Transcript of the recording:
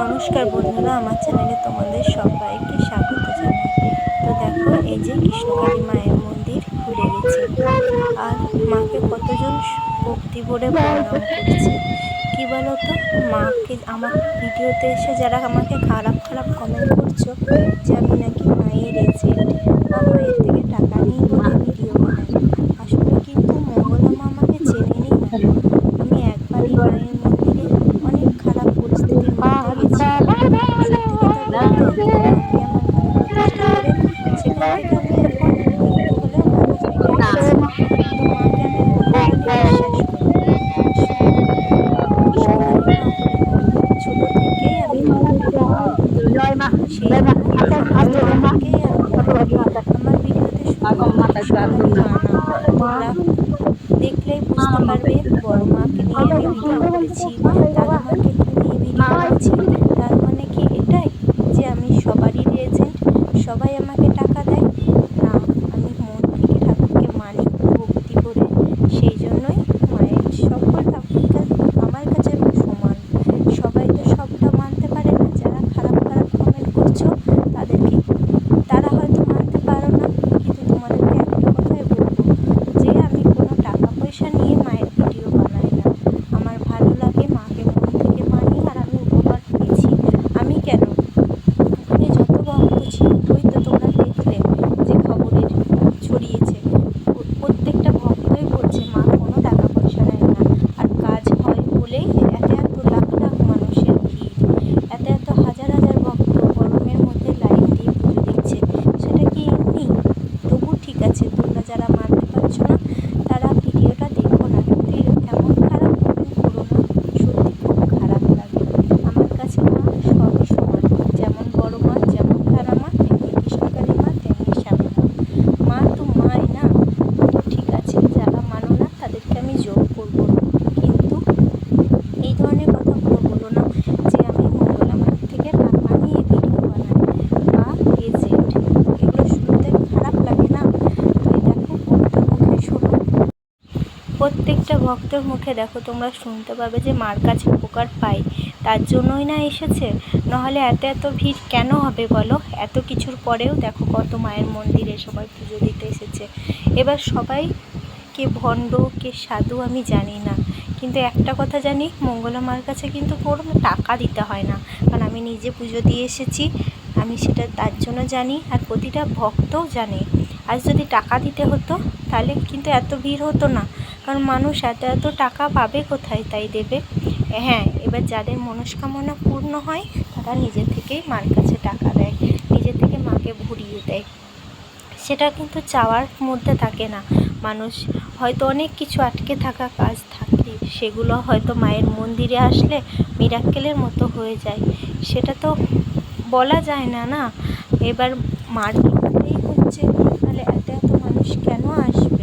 নমস্কার বন্ধুরা, আমার চ্যানেলে তোমাদের সবাইকে স্বাগত জানাই। তো দেখো, এই যে কৃষ্ণকালী মায়ের মন্দির ঘুরে গেছে। আর মাকে কতজন ভক্তি ভরে প্রণাম করছে। কী বলো তো মাকে, আমার ভিডিওতে এসে যারা আমাকে খারাপ খারাপ কমেন্ট করছ যে আমি নাকি মায়ের এজেন্ট বা মায়ের থেকে টাকা নিয়ে ভিডিও বানাই আসলে কিন্তু মঙ্গলা মা আমাকে চেনেনই না আমি একবারই মায়ের মন্দিরে অনেক খারাপ পরিস্থিতির মধ্যে গেছি সত্যি কথা বলতে মাকে আমার ভালো প্রতিষ্ঠা করে সেখান থেকে আমি এখন একটু হলেও ভালো জায়গায় শেষ করি আর সত্যি কথা বলতে ছোটো থেকেই আমি সেই আমার ভিডিওতে শুধু তোমরা দেখলেই বুঝতে পারবে বড় মাকে নিয়ে আমি ভিডিও করেছি দাদা মাকে নিয়ে ভিডিও করেছি তার মানে কি এটাই যে আমি সবারই এজেন্ট সবাই আমাকে টাকা দেয় না আমি মন থেকে ঠাকুরকে মানি ভক্তি করে সেই জন্যই মায়ের সকল ঠাকুরকে আমার কাছে সমান সবাই তো সবটা মানতে পারে না যারা খারাপ খারাপ কমেন্ট করছ তাদেরকে তারা হয়তো মানতে পারো না কিন্তু তোমাদেরকে একটা কথাই বলব যে আমি কোনো টাকা পয়সা নিয়ে মায়ের ভিডিও বানাই না আমার ভালো লাগে মাকে মন থেকে মানি আর আমি উপকার পেয়েছি আমি কেন ওখানে যত ভক্ত ছিল ওই তো তোমরা দেখলে যে খবরের ছড়িয়েছে প্র- প্রত্যেকটা ভক্তই বলছে মা কোনো টাকা পয়সা নেয় না আর কাজ হয় বলেই এত এত লাখ লাখ মানুষের ভিড় এত এত হাজার হাজার ভক্ত গরমের মধ্যে লাইন দিয়ে পুজো দিচ্ছে সেটা কি এমনি তবু ঠিক আছে তোমরা যারা মানতে পারছ না তারা ভিডিওটা দেখো না কিন্তু এর- এমন খারাপ কমেন্ট করো না সত্যি খুব খারাপ লাগে আমার কাছে মা সবই সমান যেমন বড় মা যেমন তারা মা তেমনি কৃষ্ণকালী মা তেমনি শ্যামা মা মা তো মাই না তো ঠিক আছে যারা মানো না তাদেরকে আমি জোর করব না কিন্তু এই ধরনের কথাগুলো বলো না যে আমি মঙ্গলা মায়ের থেকে টাকা নিয়ে ভিডিও বানাই বা এজেন্ট এগুলো শুনতে খারাপ লাগে না তো এই দেখো ভক্তের মুখে শোনো প্রত্যেকটা ভক্তের মুখে দেখো তোমরা শুনতে পাবে যে মার কাছে উপকার পাই। তার জন্যই না এসেছে। নাহলে এত এত ভিড় কেন হবে বলো? এত কিছুর পরেও দেখো কত মায়ের মন্দিরে সবাই পুজো দিতে এসেছে। এবার সবাই কে ভণ্ড, কে সাধু আমি জানি না। কিন্তু একটা কথা জানি, মঙ্গলা মার কাছে কিন্তু কোনো টাকা দিতে হয় না। কারণ আমি নিজে পুজো দিয়ে এসেছি, আমি সেটা তার জন্য জানি আর প্রতিটা ভক্তও জানে। আর যদি টাকা দিতে হতো, তাহলে কিন্তু এত ভিড় হতো না। কারণ মানুষ এত এত টাকা পাবে কোথায় তাই দেবে? হ্যাঁ এবার যাদের মনস্কামনা পূর্ণ হয়, তারা নিজে থেকেই মার কাছে টাকা দেয়, নিজে থেকে মাকে ভরিয়ে দেয়। সেটা কিন্তু চাওয়ার মধ্যে থাকে না। মানুষ হয়তো অনেক কিছু আটকে থাকা কাজ থাকে, সেগুলো হয়তো মায়ের মন্দিরে আসলে মিরাক্কেলের মতো হয়ে যায়। সেটা তো বলা যায় না না? এবার মার হচ্ছে, তাহলে এত এত মানুষ কেন আসবে?